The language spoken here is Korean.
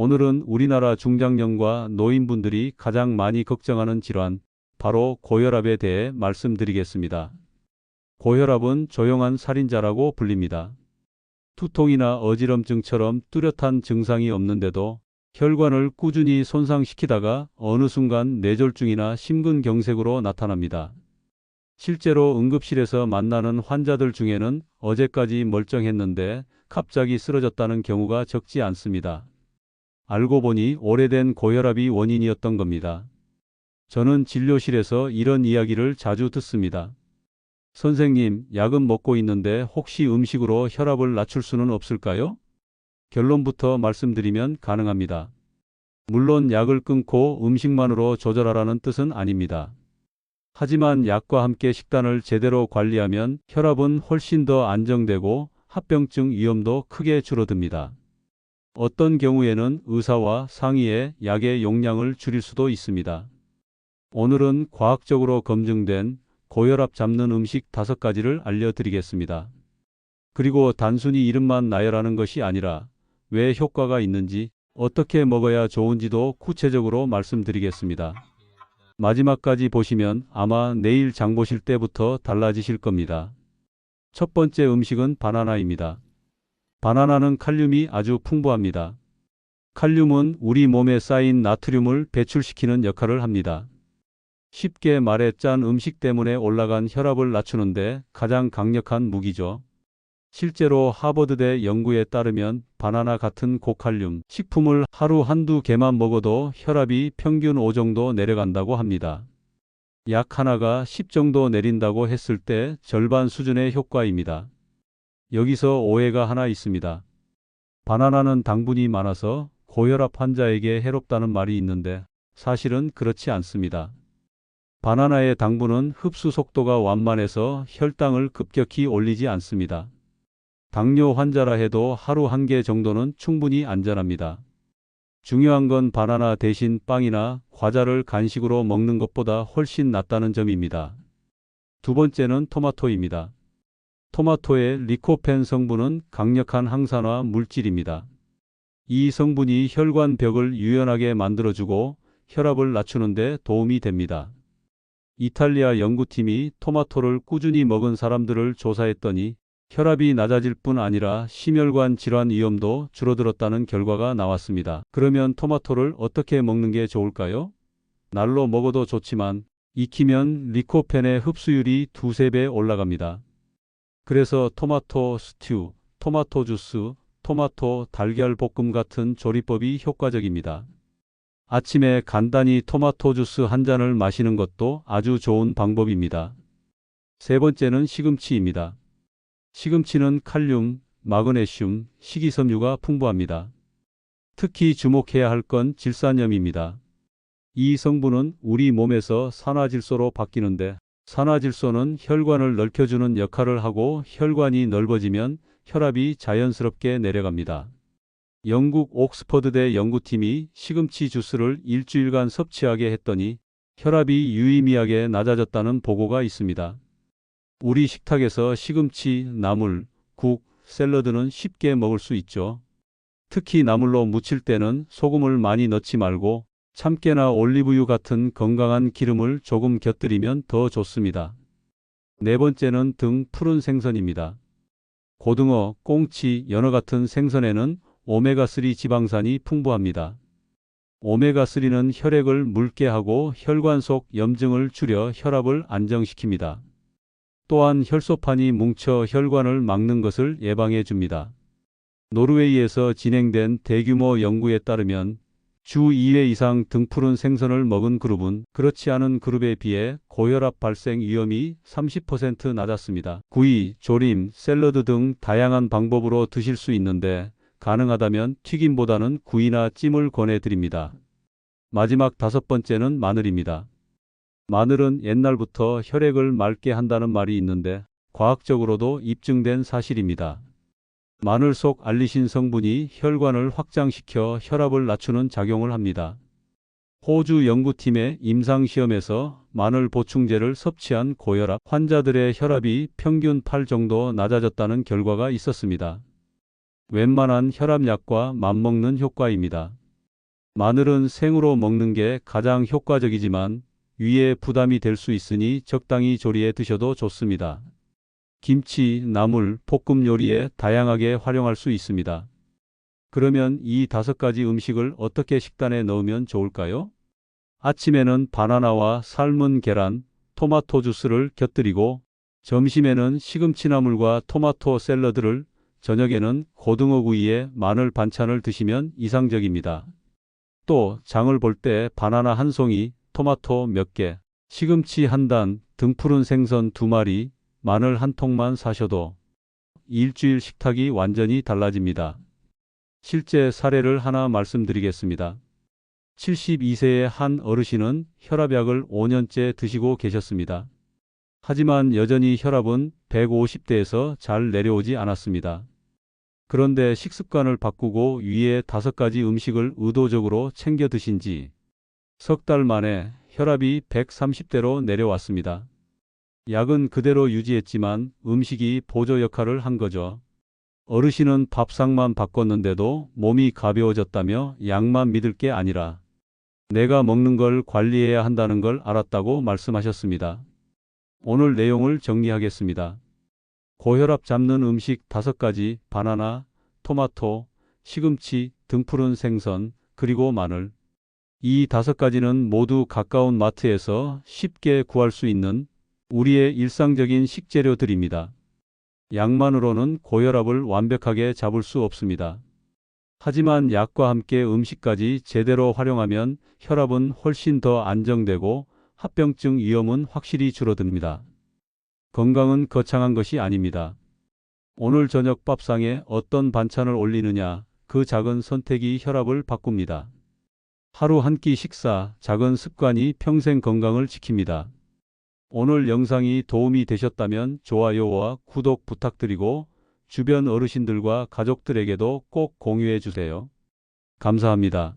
오늘은 우리나라 중장년과 노인분들이 가장 많이 걱정하는 질환, 바로 고혈압에 대해 말씀드리겠습니다. 고혈압은 조용한 살인자라고 불립니다. 두통이나 어지럼증처럼 뚜렷한 증상이 없는데도 혈관을 꾸준히 손상시키다가 어느 순간 뇌졸중이나 심근경색으로 나타납니다. 실제로 응급실에서 만나는 환자들 중에는 어제까지 멀쩡했는데 갑자기 쓰러졌다는 경우가 적지 않습니다. 알고 보니 오래된 고혈압이 원인이었던 겁니다. 저는 진료실에서 이런 이야기를 자주 듣습니다. 선생님, 약은 먹고 있는데 혹시 음식으로 혈압을 낮출 수는 없을까요? 결론부터 말씀드리면 가능합니다. 물론 약을 끊고 음식만으로 조절하라는 뜻은 아닙니다. 하지만 약과 함께 식단을 제대로 관리하면 혈압은 훨씬 더 안정되고 합병증 위험도 크게 줄어듭니다. 어떤 경우에는 의사와 상의해 약의 용량을 줄일 수도 있습니다. 오늘은 과학적으로 검증된 고혈압 잡는 음식 다섯 가지를 알려드리겠습니다. 그리고 단순히 이름만 나열하는 것이 아니라 왜 효과가 있는지 어떻게 먹어야 좋은지도 구체적으로 말씀드리겠습니다. 마지막까지 보시면 아마 내일 장 보실 때부터 달라지실 겁니다. 첫 번째 음식은 바나나입니다. 바나나는 칼륨이 아주 풍부합니다. 칼륨은 우리 몸에 쌓인 나트륨을 배출시키는 역할을 합니다. 쉽게 말해 짠 음식 때문에 올라간 혈압을 낮추는데 가장 강력한 무기죠. 실제로 하버드대 연구에 따르면 바나나 같은 고칼륨 식품을 하루 한두 개만 먹어도 혈압이 평균 5 정도 내려간다고 합니다. 약 하나가 10 정도 내린다고 했을 때 절반 수준의 효과입니다. 여기서 오해가 하나 있습니다. 바나나는 당분이 많아서 고혈압 환자에게 해롭다는 말이 있는데 사실은 그렇지 않습니다. 바나나의 당분은 흡수 속도가 완만해서 혈당을 급격히 올리지 않습니다. 당뇨 환자라 해도 하루 한 개 정도는 충분히 안전합니다. 중요한 건 바나나 대신 빵이나 과자를 간식으로 먹는 것보다 훨씬 낫다는 점입니다. 두 번째는 토마토입니다. 토마토의 리코펜 성분은 강력한 항산화 물질입니다. 이 성분이 혈관 벽을 유연하게 만들어주고 혈압을 낮추는 데 도움이 됩니다. 이탈리아 연구팀이 토마토를 꾸준히 먹은 사람들을 조사했더니 혈압이 낮아질 뿐 아니라 심혈관 질환 위험도 줄어들었다는 결과가 나왔습니다. 그러면 토마토를 어떻게 먹는 게 좋을까요? 날로 먹어도 좋지만 익히면 리코펜의 흡수율이 두세 배 올라갑니다. 그래서 토마토 스튜, 토마토 주스, 토마토 달걀 볶음 같은 조리법이 효과적입니다. 아침에 간단히 토마토 주스 한 잔을 마시는 것도 아주 좋은 방법입니다. 세 번째는 시금치입니다. 시금치는 칼륨, 마그네슘, 식이섬유가 풍부합니다. 특히 주목해야 할 건 질산염입니다. 이 성분은 우리 몸에서 산화질소로 바뀌는데 산화질소는 혈관을 넓혀주는 역할을 하고 혈관이 넓어지면 혈압이 자연스럽게 내려갑니다. 영국 옥스퍼드대 연구팀이 시금치 주스를 일주일간 섭취하게 했더니 혈압이 유의미하게 낮아졌다는 보고가 있습니다. 우리 식탁에서 시금치, 나물, 국, 샐러드는 쉽게 먹을 수 있죠. 특히 나물로 무칠 때는 소금을 많이 넣지 말고 참깨나 올리브유 같은 건강한 기름을 조금 곁들이면 더 좋습니다. 네 번째는 등 푸른 생선입니다. 고등어, 꽁치, 연어 같은 생선에는 오메가3 지방산이 풍부합니다. 오메가3는 혈액을 묽게 하고 혈관 속 염증을 줄여 혈압을 안정시킵니다. 또한 혈소판이 뭉쳐 혈관을 막는 것을 예방해 줍니다. 노르웨이에서 진행된 대규모 연구에 따르면 주 2회 이상 등푸른 생선을 먹은 그룹은 그렇지 않은 그룹에 비해 고혈압 발생 위험이 30% 낮았습니다. 구이, 조림, 샐러드 등 다양한 방법으로 드실 수 있는데 가능하다면 튀김보다는 구이나 찜을 권해드립니다. 마지막 다섯 번째는 마늘입니다. 마늘은 옛날부터 혈액을 맑게 한다는 말이 있는데 과학적으로도 입증된 사실입니다. 마늘 속 알리신 성분이 혈관을 확장시켜 혈압을 낮추는 작용을 합니다. 호주 연구팀의 임상시험에서 마늘 보충제를 섭취한 고혈압 환자들의 혈압이 평균 8 정도 낮아졌다는 결과가 있었습니다. 웬만한 혈압약과 맞먹는 효과입니다. 마늘은 생으로 먹는 게 가장 효과적이지만 위에 부담이 될 수 있으니 적당히 조리해 드셔도 좋습니다. 김치, 나물, 볶음 요리에 다양하게 활용할 수 있습니다. 그러면 이 다섯 가지 음식을 어떻게 식단에 넣으면 좋을까요? 아침에는 바나나와 삶은 계란, 토마토 주스를 곁들이고 점심에는 시금치나물과 토마토 샐러드를 저녁에는 고등어 구이에 마늘 반찬을 드시면 이상적입니다. 또 장을 볼 때 바나나 한 송이, 토마토 몇 개, 시금치 한 단, 등푸른 생선 두 마리, 마늘 한 통만 사셔도 일주일 식탁이 완전히 달라집니다. 실제 사례를 하나 말씀드리겠습니다. 72세의 한 어르신은 혈압약을 5년째 드시고 계셨습니다. 하지만 여전히 혈압은 150대에서 잘 내려오지 않았습니다. 그런데 식습관을 바꾸고 위에 다섯 가지 음식을 의도적으로 챙겨 드신 지 석 달 만에 혈압이 130대로 내려왔습니다. 약은 그대로 유지했지만 음식이 보조 역할을 한 거죠. 어르신은 밥상만 바꿨는데도 몸이 가벼워졌다며 약만 믿을 게 아니라 내가 먹는 걸 관리해야 한다는 걸 알았다고 말씀하셨습니다. 오늘 내용을 정리하겠습니다. 고혈압 잡는 음식 다섯 가지, 바나나, 토마토, 시금치, 등푸른 생선, 그리고 마늘. 이 다섯 가지는 모두 가까운 마트에서 쉽게 구할 수 있는 우리의 일상적인 식재료들입니다. 약만으로는 고혈압을 완벽하게 잡을 수 없습니다. 하지만 약과 함께 음식까지 제대로 활용하면 혈압은 훨씬 더 안정되고 합병증 위험은 확실히 줄어듭니다. 건강은 거창한 것이 아닙니다. 오늘 저녁 밥상에 어떤 반찬을 올리느냐, 그 작은 선택이 혈압을 바꿉니다. 하루 한 끼 식사, 작은 습관이 평생 건강을 지킵니다. 오늘 영상이 도움이 되셨다면 좋아요와 구독 부탁드리고 주변 어르신들과 가족들에게도 꼭 공유해 주세요. 감사합니다.